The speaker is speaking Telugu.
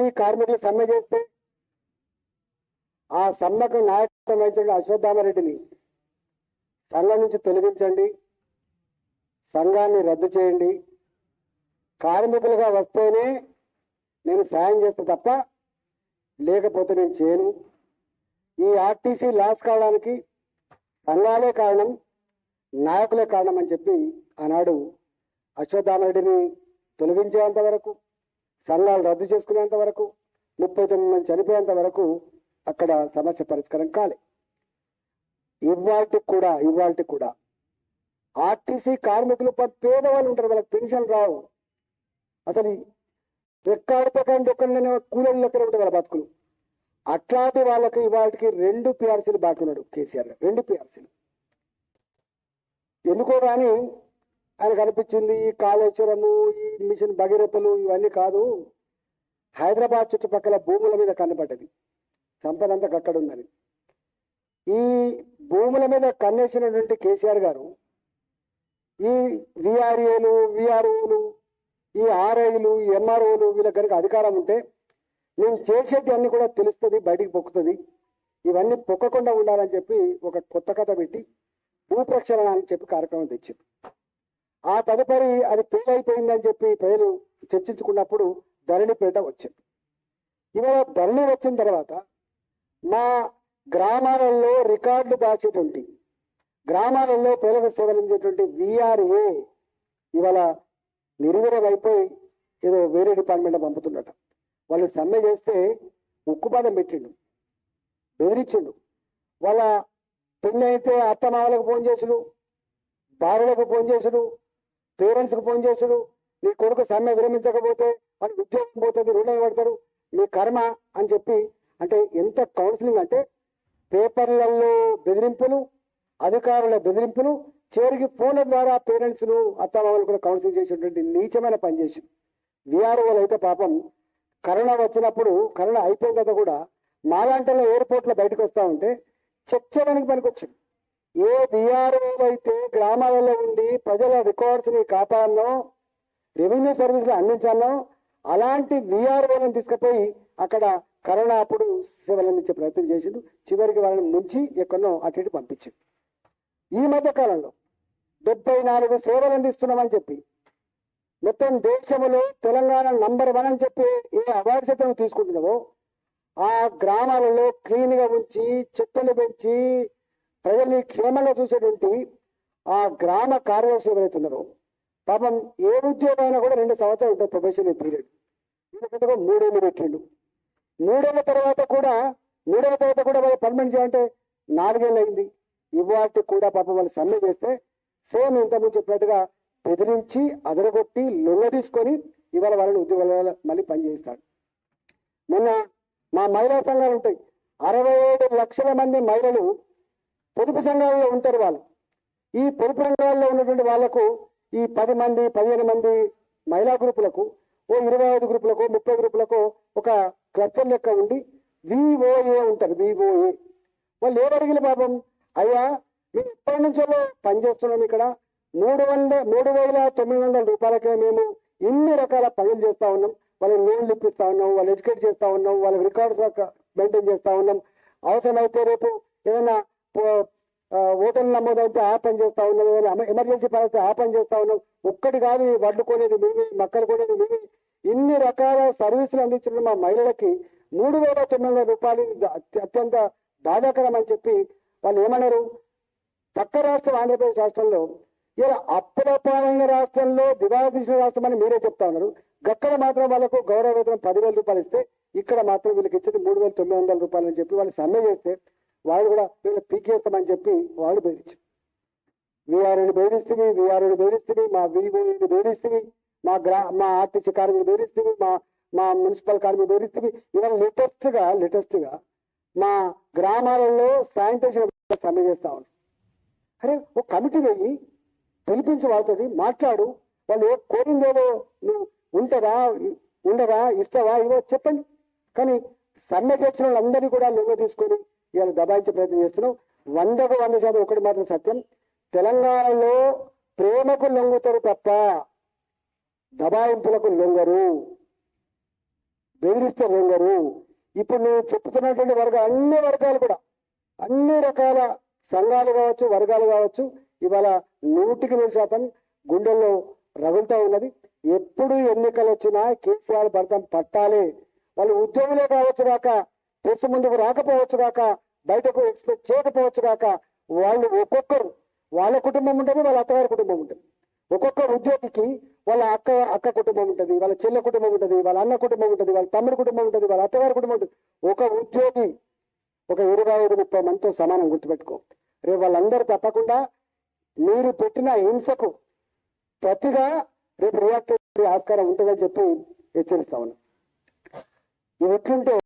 ఎస్సీ కార్మికులు సమ్మె చేస్తే ఆ సమ్మెకు నాయకత్వం వహించండి అశ్వత్థామరెడ్డిని సంఘం నుంచి తొలగించండి సంఘాన్ని రద్దు చేయండి. కార్మికులుగా వస్తేనే నేను సాయం చేస్తా తప్ప లేకపోతే నేను చేయను. ఈ ఆర్టీసీ లాస్ కావడానికి సంఘాలే కారణం నాయకులే కారణం అని చెప్పి ఆనాడు అశ్వత్థామరెడ్డిని తొలగించేంత వరకు సంఘాలు రద్దు చేసుకునేంత వరకు ముప్పై తొమ్మిది మంది చనిపోయేంత వరకు అక్కడ సమస్య పరిష్కారం కాలే. ఇవాళకి కూడా ఇవాళకి కూడా. ఆర్టీసీ కార్మికులు పేదవాళ్ళు ఉంటారు వాళ్ళకి పెన్షన్ రావు. అసలు రెక్కాడి కానీ ఒక్కరిని కూలీల లెక్కన ఉంటాయి వాళ్ళ బతుకులు. అట్లాంటి వాళ్ళకి ఇవాటికి రెండు పిఆర్సీలు బాకీ ఉన్నాడు కేసీఆర్ రెండు పిఆర్సీలు ఎందుకో కానీ ఆయనకు అనిపించింది ఈ కాళేశ్వరము ఈ మిషన్ భగీరథలు ఇవన్నీ కాదు. హైదరాబాద్ చుట్టుపక్కల భూముల మీద కన్నపడ్డది సంపద అంతా అక్కడ ఉందని ఈ భూముల మీద కన్నేసినటువంటి కేసీఆర్ గారు ఈ విఆర్ఏలు విఆర్ఓలు ఈ ఆర్ఐలు ఎంఆర్ఓలు వీళ్ళ కనుక అధికారం ఉంటే నేను చేసేటి అన్ని కూడా తెలుస్తుంది బయటికి పొక్కుతుంది. ఇవన్నీ పొక్కకుండా ఉండాలని చెప్పి ఒక కొత్త కథ పెట్టి భూప్రక్షాళన అని చెప్పి కార్యక్రమం తెచ్చింది. ఆ తదుపరి అది పెళ్ళైపోయిందని అయిపోయిందని చెప్పి ప్రజలు చర్చించుకున్నప్పుడు ధరణిపేట వచ్చింది. ఇవాళ ధరణి వచ్చిన తర్వాత మా గ్రామాలలో రికార్డులు దాచేటువంటి గ్రామాలలో ప్రజలకు సేవలించేటువంటి విఆర్ఏ ఇవాళ నిర్వీర్యం ఏదో వేరే డిపార్ట్మెంట్ పంపుతున్నట. వాళ్ళు సమ్మె చేస్తే ఉక్కుపాదం పెట్టిండు బెదిరించిండు. వాళ్ళ పెళ్ళి అయితే అత్తమామలకు ఫోన్ చేసుడు భార్యలకు ఫోన్ చేసుడు పేరెంట్స్కి ఫోన్ చేసుడు నీ కొడుకు సమ్మె విరమించకపోతే వాడి ఉద్యోగం పోతుంది రుణం పడతారు మీ కర్మ అని చెప్పి అంటే ఎంత కౌన్సిలింగ్ అంటే పేపర్లలో బెదిరింపులు అధికారుల బెదిరింపులు చివరికి ఫోన్ల ద్వారా పేరెంట్స్ను అత్తమామలు కూడా కౌన్సిలింగ్ చేసేటువంటి నీచమైన పని చేసింది విఆర్ఓలు అయితే పాపం కరోనా వచ్చినప్పుడు కరోనా అయిపోయిన తర్వాత కూడా మాలాంటి ఎయిర్పోర్ట్లో బయటకు వస్తూ ఉంటే చెక్ చేయడానికి పనికొచ్చింది. ఏ విఆర్ఓలు అయితే గ్రామాలలో ఉండి ప్రజల రికార్డ్స్ని కాపాడనో రెవెన్యూ సర్వీసులు అందించానో అలాంటి విఆర్ఓలను తీసుకుపోయి అక్కడ కరోనా అప్పుడు సేవలు అందించే ప్రయత్నం చేసిండు చివరికి వాళ్ళని ముంచి ఎక్కడో అటు ఇటు పంపించింది ఈ మధ్య కాలంలో డెబ్బై నాలుగు సేవలు అందిస్తున్నామని చెప్పి మొత్తం దేశంలో తెలంగాణ నంబర్ వన్ అని చెప్పి ఏ అవార్డ్స్ అయితే నువ్వు తీసుకుంటున్నావో ఆ గ్రామాలలో క్లీన్గా ఉంచి చెట్లను పెంచి ప్రజల్ని క్షేమంగా చూసేటువంటి ఆ గ్రామ కార్యదర్శి ఎవరైతే ఉన్నారో పాపం ఏ ఉద్యోగం అయినా కూడా రెండు సంవత్సరాలు ఉంటుంది ప్రొఫెషనల్ పీరియడ్ వీళ్ళకంటే మూడేళ్ళు పెట్టిండు. మూడేళ్ళ తర్వాత కూడా మూడేళ్ళ తర్వాత కూడా వాళ్ళు పర్మనెంట్ చేయాలంటే నాలుగేళ్ళు అయింది ఇవాటి కూడా పాపం వాళ్ళు సమ్మె చేస్తే సేమ్ ఇంతకుముందు చెప్పినట్టుగా బెదిరించి అదరగొట్టి లొంగ తీసుకొని ఇవాళ వాళ్ళని ఉద్యోగాల మళ్ళీ పనిచేస్తాడు మొన్న మా మహిళా సంఘాలు ఉంటాయి. అరవై ఏడు లక్షల మంది మహిళలు పొదుపు సంఘాలలో ఉంటారు వాళ్ళు. ఈ పొదుపు రంగాల్లో ఉన్నటువంటి వాళ్ళకు ఈ పది మంది పదిహేను మంది మహిళా గ్రూపులకు ఓ ఇరవై ఐదు గ్రూపులకు ముప్పై గ్రూపులకు ఒక క్లస్టర్ లెక్క ఉండి విఓఏ ఉంటారు విఓఏ వాళ్ళు ఏమడిగిన పాపం? అయ్యా మేము ఎప్పటి నుంచో పనిచేస్తున్నాం ఇక్కడ. మూడు వంద మూడు వేల తొమ్మిది వందల రూపాయలకే మేము ఇన్ని రకాల పనులు చేస్తా ఉన్నాం. వాళ్ళకి లోన్లు ఇప్పిస్తా ఉన్నాం వాళ్ళు ఎడ్యుకేట్ చేస్తా ఉన్నాం వాళ్ళకి రికార్డ్స్ మెయింటైన్ చేస్తా ఉన్నాం. అవసరమైతే రేపు ఏదైనా ఓటర్లు నమోదైతే ఆ పని చేస్తా ఉన్నాం. ఎమర్జెన్సీ పాలసీ అయితే ఆ పని చేస్తా ఉన్నాం. ఒక్కటి కాదు వడ్లు కొనేది మేమే మక్కలు కొనేది మేమే ఇన్ని రకాల సర్వీసులు అందించిన మా మహిళలకి మూడు వేల తొమ్మిది వందల రూపాయలు అత్యంత బాధాకరం అని చెప్పి వాళ్ళు ఏమన్నారు? పక్క రాష్ట్రం ఆంధ్రప్రదేశ్ రాష్ట్రంలో ఇలా అప్పుడపాలైన రాష్ట్రంలో దివాళా తీసిన రాష్ట్రం అని మీరే చెప్తా ఉన్నారు. గక్కడ మాత్రం వాళ్ళకు గౌరవ వేతనం పదివేల రూపాయలు ఇస్తే ఇక్కడ మాత్రం వీళ్ళకి ఇచ్చేది మూడు వేల తొమ్మిది వందల రూపాయలు అని చెప్పి వాళ్ళు సమ్మె చేస్తే వాళ్ళు కూడా వీళ్ళు పీకేస్తామని చెప్పి వాళ్ళు బెదిరించారు వీఆర్ని బెదిరిస్తుంది వీఆర్ని బెదిరిస్తుంది మా వివోని బెదిరిస్తుంది మా గ్రా మా ఆర్టీసీ కార్మికులు బెదిరిస్తుంది మా మా మున్సిపల్ కార్మికులు బెదిరిస్తుంది. ఇవాళ లేటెస్ట్గా లేటెస్ట్గా మా గ్రామాలలో శానిటేషన్ సమ్మె చేస్తా ఉన్నారు అరే ఒక కమిటీ వెళ్ళి పిలిపించి వాళ్ళతోటి మాట్లాడు. వాళ్ళు ఏ కోరిందేదో నువ్వు ఉంటదా ఉండదా ఇస్తావా ఇవో చెప్పండి. కానీ సమ్మె చేసిన వాళ్ళందరినీ కూడా లొంగ తీసుకొని ఇవాళ దబాయించే ప్రయత్నం చేస్తున్నాం. వందకు వంద శాతం ఒకటి మాత్రం సత్యం. తెలంగాణలో ప్రేమకు లొంగుతారు తప్ప దబాయింపులకు లొంగరు. బెదిరిస్తే లొంగరు. ఇప్పుడు నువ్వు చెప్తున్నటువంటి వర్గ అన్ని వర్గాలు కూడా అన్ని రకాల సంఘాలు కావచ్చు వర్గాలు కావచ్చు ఇవాళ నూటికి నూరు శాతం గుండెల్లో రగులుతూ ఉన్నది. ఎప్పుడు ఎన్నికలు వచ్చినా కేసీఆర్ భర్తం పట్టాలి. వాళ్ళు ఉద్యోగులే కావచ్చు కాక ప్రెస్ ముందుకు రాకపోవచ్చు కాక బయటకు ఎక్స్పెక్ట్ చేయకపోవచ్చు కాక వాళ్ళు ఒక్కొక్కరు వాళ్ళ కుటుంబం ఉంటుంది వాళ్ళ అత్తగారి కుటుంబం ఉంటుంది. ఒక్కొక్క ఉద్యోగికి వాళ్ళ అక్క అక్క కుటుంబం ఉంటుంది వాళ్ళ చెల్లె కుటుంబం ఉంటుంది వాళ్ళ అన్న కుటుంబం ఉంటుంది వాళ్ళ తమ్ముడు కుటుంబం ఉంటుంది వాళ్ళ అత్తగారి కుటుంబం ఉంటుంది. ఒక ఉద్యోగి ఒక ఇరవై ఐదు ముప్పై మందితో సమానం గుర్తుపెట్టుకో. రేపు వాళ్ళందరూ తప్పకుండా మీరు పెట్టిన హింసకు ప్రతిగా రేపు రియాక్ట్ ఆస్కారం ఉంటుందని చెప్పి హెచ్చరిస్తా ఉన్నా. ఇవి ఎట్లుంటే